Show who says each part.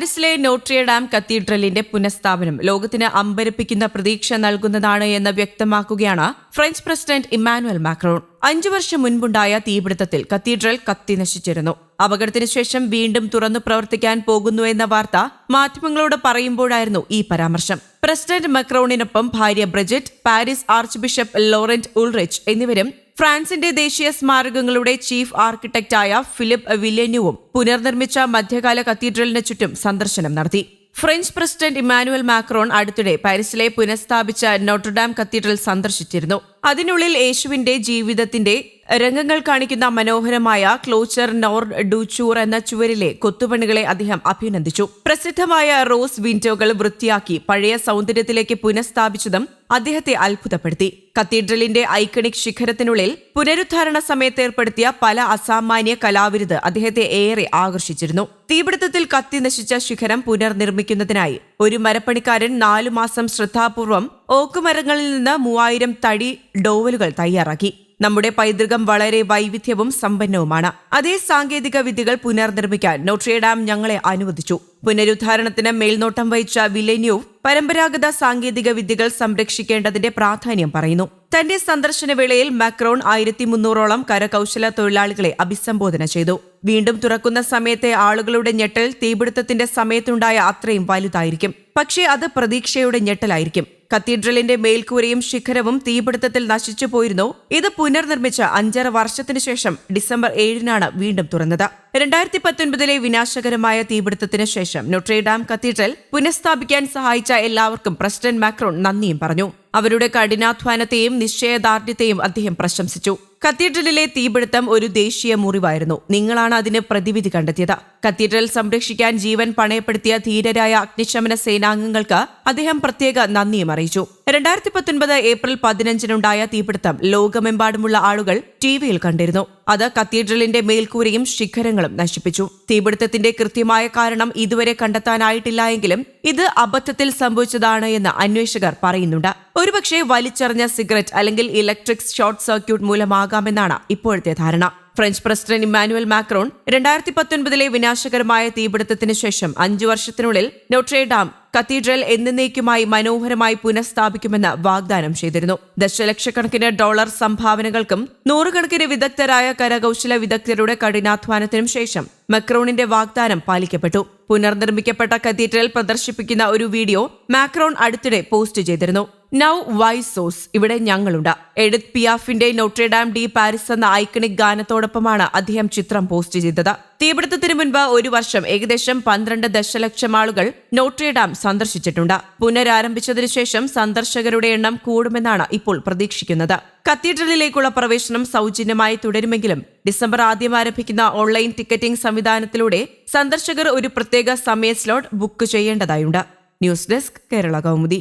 Speaker 1: പാരീസിലെ നോട്രിയഡാം കത്തീഡ്രലിന്റെ പുനഃസ്ഥാപനം ലോകത്തിന് അമ്പരപ്പിക്കുന്ന പ്രതീക്ഷ നൽകുന്നതാണ് എന്ന് വ്യക്തമാക്കുകയാണ് ഫ്രഞ്ച് പ്രസിഡന്റ് ഇമ്മാനുവൽ മാക്രോൺ. അഞ്ചു വർഷം മുൻപുണ്ടായ തീപിടുത്തത്തിൽ കത്തീഡ്രൽ കത്തിനശിച്ചിരുന്നു അപകടത്തിന് ശേഷം വീണ്ടും തുറന്നു പ്രവർത്തിക്കാൻ പോകുന്നു എന്ന വാർത്ത മാധ്യമങ്ങളോട് പറയുമ്പോഴായിരുന്നു ഈ പരാമർശം. പ്രസിഡന്റ് മക്രോണിനൊപ്പം ഭാര്യ Brigitte Paris archbishop Laurent Ulrich എന്നിവരും ഫ്രാൻസിന്റെ ദേശീയ സ്മാരകങ്ങളുടെ ചീഫ് ആർക്കിടെക്റ്റായ ഫിലിപ്പ് വില്യന്യുവും പുനർനിർമ്മിച്ച മധ്യകാല കത്തീഡ്രലിന് ചുറ്റും സന്ദർശനം നടത്തി. ഫ്രഞ്ച് പ്രസിഡന്റ് ഇമ്മാനുവൽ മാക്രോൺ അടുത്തിടെ പാരീസിലെ പുനഃസ്ഥാപിച്ച നോട്ടർഡാം കത്തീഡ്രൽ സന്ദർശിച്ചിരുന്നു. അതിനുള്ളിൽ യേശുവിന്റെ ജീവിതത്തിന്റെ രംഗങ്ങൾ കാണിക്കുന്ന മനോഹരമായ ക്ലോച്ചർ നോർ ഡൂച്ചൂർ എന്ന ചുവരിലെ കൊത്തുപണികളെ അദ്ദേഹം അഭിനന്ദിച്ചു. പ്രസിദ്ധമായ റോസ് വിൻഡോകൾ വൃത്തിയാക്കി പഴയ സൗന്ദര്യത്തിലേക്ക് പുനഃസ്ഥാപിച്ചതും അദ്ദേഹത്തെ അത്ഭുതപ്പെടുത്തി. കത്തീഡ്രലിന്റെ ഐക്കണിക് ശിഖരത്തിനുള്ളിൽ പുനരുദ്ധാരണ സമയത്ത് ഏർപ്പെടുത്തിയ പല അസാമാന്യ കലാവിരുത് അദ്ദേഹത്തെ ഏറെ ആകർഷിച്ചിരുന്നു. തീപിടുത്തത്തിൽ കത്തി നശിച്ച ശിഖരം പുനർനിർമ്മിക്കുന്നതിനായി ഒരു മരപ്പണിക്കാരൻ നാലു മാസം ശ്രദ്ധാപൂർവം ഓക്കുമരങ്ങളിൽ നിന്ന് മൂവായിരം തടി ഡോവലുകൾ തയ്യാറാക്കി. നമ്മുടെ പൈതൃകം വളരെ വൈവിധ്യവും സമ്പന്നവുമാണ്. അതേ സാങ്കേതിക വിദ്യകൾ പുനർനിർമ്മിക്കാൻ നോട്രിയഡാം ഞങ്ങളെ അനുവദിച്ചു. പുനരുദ്ധാരണത്തിന് മേൽനോട്ടം വഹിച്ച വില്ലേന്യൂ പരമ്പരാഗത സാങ്കേതിക വിദ്യകൾ സംരക്ഷിക്കേണ്ടതിന്റെ പ്രാധാന്യം പറയുന്നു. തന്റെ സന്ദർശന വേളയിൽ മാക്രോൺ ആയിരത്തി മുന്നൂറോളം കരകൌശല തൊഴിലാളികളെ അഭിസംബോധന ചെയ്തു. വീണ്ടും തുറക്കുന്ന സമയത്തെ ആളുകളുടെ ഞെട്ടൽ തീപിടുത്തത്തിന്റെ സമയത്തുണ്ടായ അത്രയും വലുതായിരിക്കും. പക്ഷേ അത് പ്രതീക്ഷയുടെ ഞെട്ടലായിരിക്കും. കത്തീഡ്രലിന്റെ മേൽക്കൂരയും ശിഖരവും തീപിടുത്തത്തിൽ നശിച്ചു പോയിരുന്നു. ഇത് പുനർനിർമ്മിച്ച അഞ്ചര വർഷത്തിനു ശേഷം ഡിസംബർ ഏഴിനാണ് വീണ്ടും തുറന്നത്. രണ്ടായിരത്തി പത്തൊൻപതിലെ വിനാശകരമായ തീപിടുത്തത്തിന് ശേഷം നൊട്രേഡാം കത്തീഡ്രൽ പുനഃസ്ഥാപിക്കാൻ സഹായിച്ച എല്ലാവർക്കും പ്രസിഡന്റ് മാക്രോൺ നന്ദിയും പറഞ്ഞു. അവരുടെ കഠിനാധ്വാനത്തെയും നിശ്ചയദാർഢ്യത്തെയും അദ്ദേഹം പ്രശംസിച്ചു. കത്തീഡ്രലിലെ തീപിടുത്തം ഒരു ദേശീയ മുറിവായിരുന്നു. നിങ്ങളാണ് അതിന് പ്രതിവിധി കണ്ടെത്തിയത്. കത്തീഡ്രൽ സംരക്ഷിക്കാൻ ജീവൻ പണയപ്പെടുത്തിയ ധീരരായ അഗ്നിശമന സേനാംഗങ്ങൾക്ക് അദ്ദേഹം പ്രത്യേക നന്ദിയും അറിയിച്ചു. രണ്ടായിരത്തി പത്തൊൻപത് ഏപ്രിൽ പതിനഞ്ചിനുണ്ടായ തീപിടുത്തം ലോകമെമ്പാടുമുള്ള ആളുകൾ ടിവിയിൽ കണ്ടിരുന്നു. അത് കത്തീഡ്രലിന്റെ മേൽക്കൂരയും ശിഖരങ്ങളും നശിപ്പിച്ചു. തീപിടുത്തത്തിന്റെ കൃത്യമായ കാരണം ഇതുവരെ കണ്ടെത്താനായിട്ടില്ല എങ്കിലും ഇത് അബദ്ധത്തിൽ സംഭവിച്ചതാണ് എന്ന് അന്വേഷകർ പറയുന്നുണ്ട്. ഒരുപക്ഷെ വലിച്ചെറിഞ്ഞ സിഗരറ്റ് അല്ലെങ്കിൽ ഇലക്ട്രിക് ഷോർട്ട് സർക്യൂട്ട് മൂലമാകാമെന്നാണ് ഇപ്പോഴത്തെ ധാരണ. ഫ്രഞ്ച് പ്രസിഡന്റ് ഇമ്മാനുവൽ മാക്രോൺ രണ്ടായിരത്തി പത്തൊൻപതിലെ വിനാശകരമായ തീപിടുത്തത്തിന് ശേഷം അഞ്ചു വർഷത്തിനുള്ളിൽ നോട്രേഡാം കത്തീഡ്രൽ എന്നേക്കുമായി മനോഹരമായി പുനഃസ്ഥാപിക്കുമെന്ന് വാഗ്ദാനം ചെയ്തിരുന്നു. ദശലക്ഷക്കണക്കിന് ഡോളർ സംഭാവനകൾക്കും നൂറുകണക്കിന് വിദഗ്ധരായ കരകൌശല വിദഗ്ധരുടെ കഠിനാധ്വാനത്തിനും ശേഷം മക്രോണിന്റെ വാഗ്ദാനം പാലിക്കപ്പെട്ടു. പുനർനിർമ്മിക്കപ്പെട്ട കത്തീഡ്രൽ പ്രദർശിപ്പിക്കുന്ന ഒരു വീഡിയോ മാക്രോൺ അടുത്തിടെ പോസ്റ്റ് ചെയ്തിരുന്നു. നൌ വൈ സോസ് ഇവിടെ ഞങ്ങളുണ്ട്. എഡിത് പിയാഫിന്റെ നോട്രേഡാം ഡി പാരിസ് എന്ന ഐക്കണിക് ഗാനത്തോടൊപ്പമാണ് അദ്ദേഹം ചിത്രം പോസ്റ്റ് ചെയ്തത്. തീപിടുത്തത്തിന് മുൻപ് ഒരു വർഷം ഏകദേശം പന്ത്രണ്ട് ദശലക്ഷം ആളുകൾ നോട്രേഡാം സന്ദർശിച്ചിട്ടുണ്ട്. പുനരാരംഭിച്ചതിനു ശേഷം സന്ദർശകരുടെ എണ്ണം കൂടുമെന്നാണ് ഇപ്പോൾ പ്രതീക്ഷിക്കുന്നത്. കത്തീഡ്രലിലേക്കുള്ള പ്രവേശനം സൗജന്യമായി തുടരുമെങ്കിലും ഡിസംബർ ആദ്യം ആരംഭിക്കുന്ന ഓൺലൈൻ ടിക്കറ്റിംഗ് സംവിധാനത്തിലൂടെ സന്ദർശകർ ഒരു പ്രത്യേക സമയ slot book ചെയ്യേണ്ടതായുണ്ട്. News desk Kerala Kaumudi.